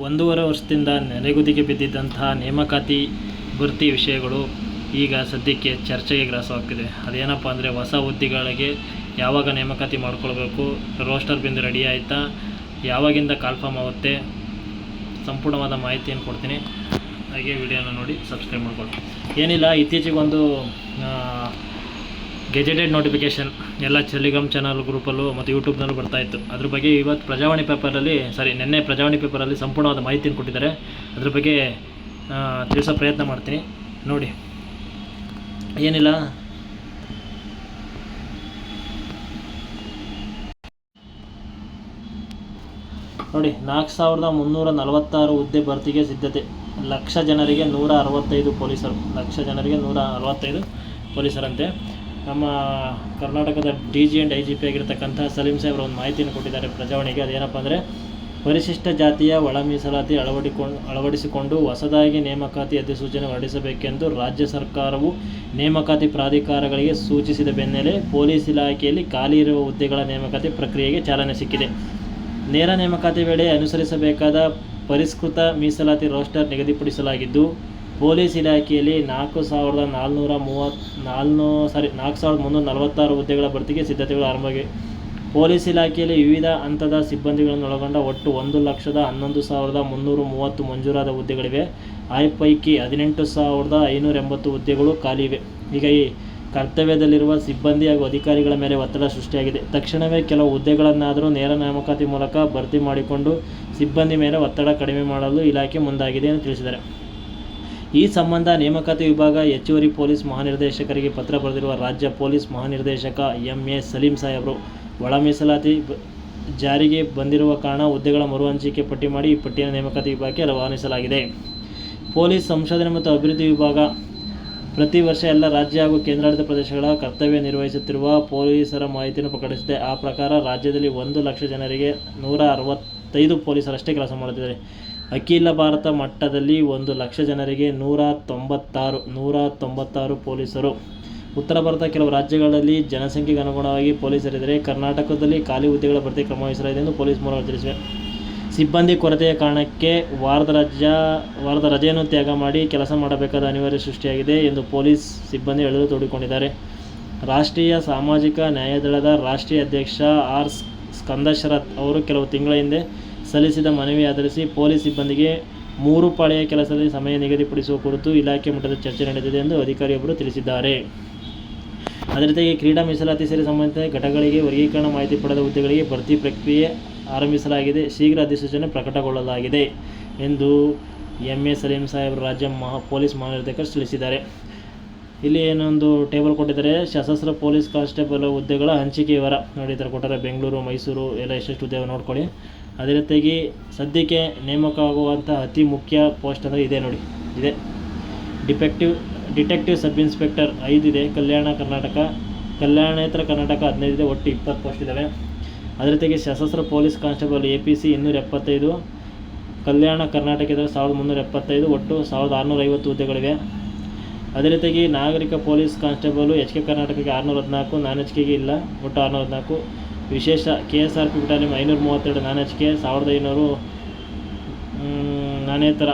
ಒಂದೂವರೆ ವರ್ಷದಿಂದ ನೆನೆಗುದಿಗೆ ಬಿದ್ದಿದ್ದಂತಹ ನೇಮಕಾತಿ ಭರ್ತಿ ವಿಷಯಗಳು ಈಗ ಸದ್ಯಕ್ಕೆ ಚರ್ಚೆಗೆ ಗ್ರಾಸವಾಗ್ತಿದೆ. ಅದೇನಪ್ಪ ಅಂದರೆ ಹೊಸ ಹುದ್ದೆಗಳಿಗೆ ಯಾವಾಗ ನೇಮಕಾತಿ ಮಾಡ್ಕೊಳ್ಬೇಕು, ರೋಸ್ಟರ್ ಬಿಂದು ರೆಡಿ ಆಯಿತಾ, ಯಾವಾಗಿಂದ ಕಾಲ್ಫಾರ್ಮ್ ಆಗುತ್ತೆ, ಸಂಪೂರ್ಣವಾದ ಮಾಹಿತಿಯನ್ನು ಕೊಡ್ತೀನಿ. ಹಾಗೆ ವಿಡಿಯೋನ ನೋಡಿ ಸಬ್ಸ್ಕ್ರೈಬ್ ಮಾಡ್ಕೊಳ್ಳಿ. ಏನಿಲ್ಲ ಇತ್ತೀಚೆಗೆ ಒಂದು ಗೆಜೆಟೆಡ್ ನೋಟಿಫಿಕೇಷನ್ ಎಲ್ಲ ಟೆಲಿಗ್ರಾಮ್ ಚಾನಲ್ ಗ್ರೂಪಲ್ಲೂ ಮತ್ತು ಯೂಟ್ಯೂಬ್ನಲ್ಲೂ ಬರ್ತಾ ಇತ್ತು. ಅದ್ರ ಬಗ್ಗೆ ಇವತ್ತು ಪ್ರಜಾವಾಣಿ ಪೇಪರಲ್ಲಿ ಸಾರಿ ನಿನ್ನೆ ಪ್ರಜಾವಾಣಿ ಪೇಪರಲ್ಲಿ ಸಂಪೂರ್ಣವಾದ ಮಾಹಿತಿಯನ್ನು ಕೊಟ್ಟಿದ್ದಾರೆ. ಅದ್ರ ಬಗ್ಗೆ ತಿಳಿಸೋ ಪ್ರಯತ್ನ ಮಾಡ್ತೀನಿ. ನೋಡಿ. ಏನಿಲ್ಲ. ನೋಡಿ ನಾಲ್ಕು ಸಾವಿರದ ಮುನ್ನೂರ ನಲವತ್ತಾರು ಹುದ್ದೆ ಭರ್ತಿಗೆ ಸಿದ್ಧತೆ. ಲಕ್ಷ ಜನರಿಗೆ ನೂರ ಅರವತ್ತೈದು ಪೊಲೀಸರು. ಲಕ್ಷ ಜನರಿಗೆ ನೂರ ಅರವತ್ತೈದು ಪೊಲೀಸರಂತೆ. ನಮ್ಮ ಕರ್ನಾಟಕದ D G and I G P ಆಗಿರ್ತಕ್ಕಂಥ ಸಲೀಂ ಸಾಹೇಬ್ರು ಒಂದು ಮಾಹಿತಿಯನ್ನು ಕೊಟ್ಟಿದ್ದಾರೆ ಪ್ರಜಾವಾಣಿಗೆ. ಅದೇನಪ್ಪ ಅಂದರೆ, ಪರಿಶಿಷ್ಟ ಜಾತಿಯ ಒಳ ಮೀಸಲಾತಿ ಅಳವಡಿಕೊಂಡು ಅಳವಡಿಸಿಕೊಂಡು ಹೊಸದಾಗಿ ನೇಮಕಾತಿ ಅಧಿಸೂಚನೆ ಹೊರಡಿಸಬೇಕೆಂದು ರಾಜ್ಯ ಸರ್ಕಾರವು ನೇಮಕಾತಿ ಪ್ರಾಧಿಕಾರಗಳಿಗೆ ಸೂಚಿಸಿದ ಬೆನ್ನಲ್ಲೇ ಪೊಲೀಸ್ ಇಲಾಖೆಯಲ್ಲಿ ಖಾಲಿ ಇರುವ ಹುದ್ದೆಗಳ ನೇಮಕಾತಿ ಪ್ರಕ್ರಿಯೆಗೆ ಚಾಲನೆ ಸಿಕ್ಕಿದೆ. ನೇರ ನೇಮಕಾತಿ ವೇಳೆ ಅನುಸರಿಸಬೇಕಾದ ಪರಿಷ್ಕೃತ ಮೀಸಲಾತಿ ರೋಸ್ಟರ್ ನಿಗದಿಪಡಿಸಲಾಗಿದ್ದು ಪೊಲೀಸ್ ಇಲಾಖೆಯಲ್ಲಿ ನಾಲ್ಕು ಸಾವಿರದ ನಾಲ್ನೂರ ಮೂವತ್ತು ನಾಲ್ನೂ ಸಾರಿ ನಾಲ್ಕು ಸಾವಿರದ ಮುನ್ನೂರ ನಲವತ್ತಾರು ಹುದ್ದೆಗಳ ಭರ್ತಿಗೆ ಸಿದ್ಧತೆಗಳು ಆರಂಭವಾಗಿವೆ. ಪೊಲೀಸ್ ಇಲಾಖೆಯಲ್ಲಿ ವಿವಿಧ ಹಂತದ ಸಿಬ್ಬಂದಿಗಳನ್ನು ಒಳಗೊಂಡ ಒಟ್ಟು ಒಂದು ಲಕ್ಷದ ಹನ್ನೊಂದು ಸಾವಿರದ ಮುನ್ನೂರ ಮೂವತ್ತು ಮಂಜೂರಾದ ಹುದ್ದೆಗಳಿವೆ. ಆ ಪೈಕಿ ಹದಿನೆಂಟು ಸಾವಿರದ ಐನೂರ ಎಂಬತ್ತು ಹುದ್ದೆಗಳು ಖಾಲಿ ಇವೆ. ಈ ಕರ್ತವ್ಯದಲ್ಲಿರುವ ಸಿಬ್ಬಂದಿ ಹಾಗೂ ಅಧಿಕಾರಿಗಳ ಮೇಲೆ ಒತ್ತಡ ಸೃಷ್ಟಿಯಾಗಿದೆ. ತಕ್ಷಣವೇ ಕೆಲವು ಹುದ್ದೆಗಳನ್ನಾದರೂ ನೇರ ನೇಮಕಾತಿ ಮೂಲಕ ಭರ್ತಿ ಮಾಡಿಕೊಂಡು ಸಿಬ್ಬಂದಿ ಮೇಲೆ ಒತ್ತಡ ಕಡಿಮೆ ಮಾಡಲು ಇಲಾಖೆ ಮುಂದಾಗಿದೆ ಎಂದು ತಿಳಿಸಿದ್ದಾರೆ. ಈ ಸಂಬಂಧ ನೇಮಕಾತಿ ವಿಭಾಗ ಹೆಚ್ಚುವರಿ ಪೊಲೀಸ್ ಮಹಾನಿರ್ದೇಶಕರಿಗೆ ಪತ್ರ ಬರೆದಿರುವ ರಾಜ್ಯ ಪೊಲೀಸ್ ಮಹಾನಿರ್ದೇಶಕ ಎಂ ಎ ಸಲೀಂ ಸಾಹೇಬರು, ಒಳ ಮೀಸಲಾತಿ ಜಾರಿಗೆ ಬಂದಿರುವ ಕಾರಣ ಹುದ್ದೆಗಳ ಮರು ಹಂಚಿಕೆ ಪಟ್ಟಿ ಮಾಡಿ ಈ ಪಟ್ಟಿಯನ್ನು ನೇಮಕಾತಿ ವಿಭಾಗಕ್ಕೆ ರವಾನಿಸಲಾಗಿದೆ. ಪೊಲೀಸ್ ಸಂಶೋಧನೆ ಮತ್ತು ಅಭಿವೃದ್ಧಿ ವಿಭಾಗ ಪ್ರತಿ ವರ್ಷ ಎಲ್ಲ ರಾಜ್ಯ ಹಾಗೂ ಕೇಂದ್ರಾಡಳಿತ ಪ್ರದೇಶಗಳ ಕರ್ತವ್ಯ ನಿರ್ವಹಿಸುತ್ತಿರುವ ಪೊಲೀಸರ ಮಾಹಿತಿಯನ್ನು ಪ್ರಕಟಿಸಿದೆ. ಆ ಪ್ರಕಾರ ರಾಜ್ಯದಲ್ಲಿ ಒಂದು ಲಕ್ಷ ಜನರಿಗೆ ನೂರ ಅರವತ್ತೈದು ಪೊಲೀಸರಷ್ಟೇ ಕೆಲಸ ಮಾಡುತ್ತಿದ್ದಾರೆ. ಅಖಿಲ ಭಾರತ ಮಟ್ಟದಲ್ಲಿ ಒಂದು ಲಕ್ಷ ಜನರಿಗೆ ನೂರ ತೊಂಬತ್ತಾರು ನೂರ ತೊಂಬತ್ತಾರು ಪೊಲೀಸರು. ಉತ್ತರ ಭಾರತ ಕೆಲವು ರಾಜ್ಯಗಳಲ್ಲಿ ಜನಸಂಖ್ಯೆಗೆ ಅನುಗುಣವಾಗಿ ಪೊಲೀಸರಿದ್ದರೆ ಕರ್ನಾಟಕದಲ್ಲಿ ಖಾಲಿ ಹುದ್ದೆಗಳ ಭರ್ತಿ ಕ್ರಮ ವಹಿಸಲಾಗಿದೆ ಎಂದು ಪೊಲೀಸ್ ಮೂಲಗಳು ತಿಳಿಸಿವೆ. ಸಿಬ್ಬಂದಿ ಕೊರತೆಯ ಕಾರಣಕ್ಕೆ ವಾರದ ರಜಾ, ವಾರದ ರಜೆಯನ್ನು ತ್ಯಾಗ ಮಾಡಿ ಕೆಲಸ ಮಾಡಬೇಕಾದ ಅನಿವಾರ್ಯ ಸೃಷ್ಟಿಯಾಗಿದೆ ಎಂದು ಪೊಲೀಸ್ ಸಿಬ್ಬಂದಿ ಎಳೆದು ತೋಡಿಕೊಂಡಿದ್ದಾರೆ. ರಾಷ್ಟ್ರೀಯ ಸಾಮಾಜಿಕ ನ್ಯಾಯದಳದ ರಾಷ್ಟ್ರೀಯ ಅಧ್ಯಕ್ಷ ಆರ್ ಸ್ಕಂದಶರತ್ ಅವರು ಕೆಲವು ತಿಂಗಳ ಹಿಂದೆ ಸಲ್ಲಿಸಿದ ಮನವಿ ಆಧರಿಸಿ ಪೊಲೀಸ್ ಸಿಬ್ಬಂದಿಗೆ ಮೂರು ಪಾಳಿಯ ಕೆಲಸದಲ್ಲಿ ಸಮಯ ನಿಗದಿಪಡಿಸುವ ಕುರಿತು ಇಲಾಖೆ ಮಟ್ಟದ ಚರ್ಚೆ ನಡೆದಿದೆ ಎಂದು ಅಧಿಕಾರಿಯೊಬ್ಬರು ತಿಳಿಸಿದ್ದಾರೆ. ಅದೇ ರೀತಿಯಾಗಿ ಕ್ರೀಡಾ ಮೀಸಲಾತಿ ಸೇರಿ ಸಂಬಂಧಿತ ಘಟಕಗಳಿಗೆ ವರ್ಗೀಕರಣ ಮಾಹಿತಿ ಪಡೆದ ಹುದ್ದೆಗಳಿಗೆ ಭರ್ತಿ ಪ್ರಕ್ರಿಯೆ ಆರಂಭಿಸಲಾಗಿದೆ. ಶೀಘ್ರ ಅಧಿಸೂಚನೆ ಪ್ರಕಟಗೊಳ್ಳಲಾಗಿದೆ ಎಂದು ಎಂ ಎ ಸಲೀಂ ಸಾಹೇಬ್ ರಾಜ್ಯ ಮಹಾ ಪೊಲೀಸ್ ಮಹಾನಿರ್ದೇಶಕರು ತಿಳಿಸಿದ್ದಾರೆ. ಇಲ್ಲಿ ಏನೊಂದು ಟೇಬಲ್ ಕೊಟ್ಟಿದ್ದಾರೆ. ಸಶಸ್ತ್ರ ಪೊಲೀಸ್ ಕಾನ್ಸ್ಟೇಬಲ್ ಹುದ್ದೆಗಳ ಹಂಚಿಕೆ ವಿವರ ನೋಡಿ ಈ ಥರ ಕೊಟ್ಟರೆ ಬೆಂಗಳೂರು, ಮೈಸೂರು ಎಲ್ಲ ಎಷ್ಟೆಷ್ಟು ಹುದ್ದೆ ನೋಡ್ಕೊಳ್ಳಿ. ಅದೇ ರೀತಿಯಾಗಿ ಸದ್ಯಕ್ಕೆ ನೇಮಕ ಆಗುವಂಥ ಅತಿ ಮುಖ್ಯ ಪೋಸ್ಟ್ ಅಂದರೆ ಇದೆ ನೋಡಿ. ಇದೆ. ಡಿಫೆಕ್ಟಿವ್, ಡಿಟೆಕ್ಟಿವ್ ಸಬ್ ಇನ್ಸ್ಪೆಕ್ಟರ್ ಐದಿದೆ ಕಲ್ಯಾಣ ಕರ್ನಾಟಕ, ಕಲ್ಯಾಣೇತರ ಕರ್ನಾಟಕ ಹದಿನೈದಿದೆ ಒಟ್ಟು ಇಪ್ಪತ್ತು ಪೋಸ್ಟ್ ಇದ್ದಾವೆ ಅದೇ ರೀತಿಯಾಗಿ ಸಶಸ್ತ್ರ police constable A P C ಇನ್ನೂರ ಎಪ್ಪತ್ತೈದು, ಕಲ್ಯಾಣ ಕರ್ನಾಟಕದ ಸಾವಿರದ ಮುನ್ನೂರ ಎಪ್ಪತ್ತೈದು, ಒಟ್ಟು ಸಾವಿರದ ಆರುನೂರ ಐವತ್ತು ಹುದ್ದೆಗಳಿವೆ. ಅದೇ ರೀತಿಯಾಗಿ ನಾಗರಿಕ ಪೊಲೀಸ್ ಕಾನ್ಸ್ಟೇಬಲು ಎಚ್ ಕೆ ಕರ್ನಾಟಕಕ್ಕೆ ಆರುನೂರ ಹದಿನಾಲ್ಕು, ನಾನ್ ಎಚ್ ಕೆಗೆ ಇಲ್ಲ, ಒಟ್ಟು ಆರುನೂರ ಹದಿನಾಲ್ಕು. ವಿಶೇಷ K S R P battalion ಐನೂರ ಮೂವತ್ತೆರಡು ನಾನ್ ಎಚ್ ಕೆ, ಸಾವಿರದ ಐನೂರು ನಾನೇತರ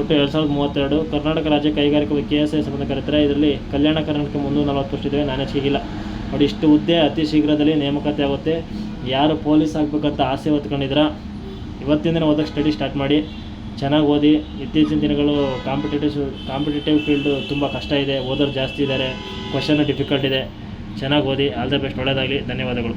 ಒಟ್ಟು ಎರಡು ಸಾವಿರದ ಮೂವತ್ತೆರಡು. ಕರ್ನಾಟಕ ರಾಜ್ಯ ಕೈಗಾರಿಕಾ ಕೆ ಎಸ್ ಐ ಸಂಬಂಧ ಕರೀತಾರೆ ಇದರಲ್ಲಿ ಕಲ್ಯಾಣ ಕರ್ನಾಟಕ ಮುನ್ನೂರ ನಲವತ್ತು ವರ್ಷ ಇದ್ದಾವೆ ನಾನ್ ಎಚ್ ಕೆಗಿಲ್ಲ ನೋಡಿ, ಇಷ್ಟು ಹುದ್ದೆ ಅತಿ ಶೀಘ್ರದಲ್ಲಿ ನೇಮಕಾತಿ ಆಗುತ್ತೆ. ಯಾರು ಪೊಲೀಸ್ ಆಗಬೇಕಂತ ಆಸೆ ಹೊತ್ಕೊಂಡಿದ್ರ, ಇವತ್ತಿಂದನೇ ಓದೋಕ್ಕೆ ಸ್ಟಡಿ ಸ್ಟಾರ್ಟ್ ಮಾಡಿ. ಚೆನ್ನಾಗಿ ಓದಿ. ಇತ್ತೀಚಿನ ದಿನಗಳು ಕಾಂಪಿಟೇಟಿವ್ ಕಾಂಪಿಟೇಟಿವ್ ಫೀಲ್ಡು ತುಂಬ ಕಷ್ಟ ಇದೆ. ಓದೋರು ಜಾಸ್ತಿ ಇದ್ದಾರೆ ಕ್ವಶನ್ ಡಿಫಿಕಲ್ಟ್ ಇದೆ. ಚೆನ್ನಾಗಿ ಓದಿ ಆಲ್ ದ ಬೆಸ್ಟ್ ಒಳ್ಳೆಯದಾಗಲಿ ಧನ್ಯವಾದಗಳು.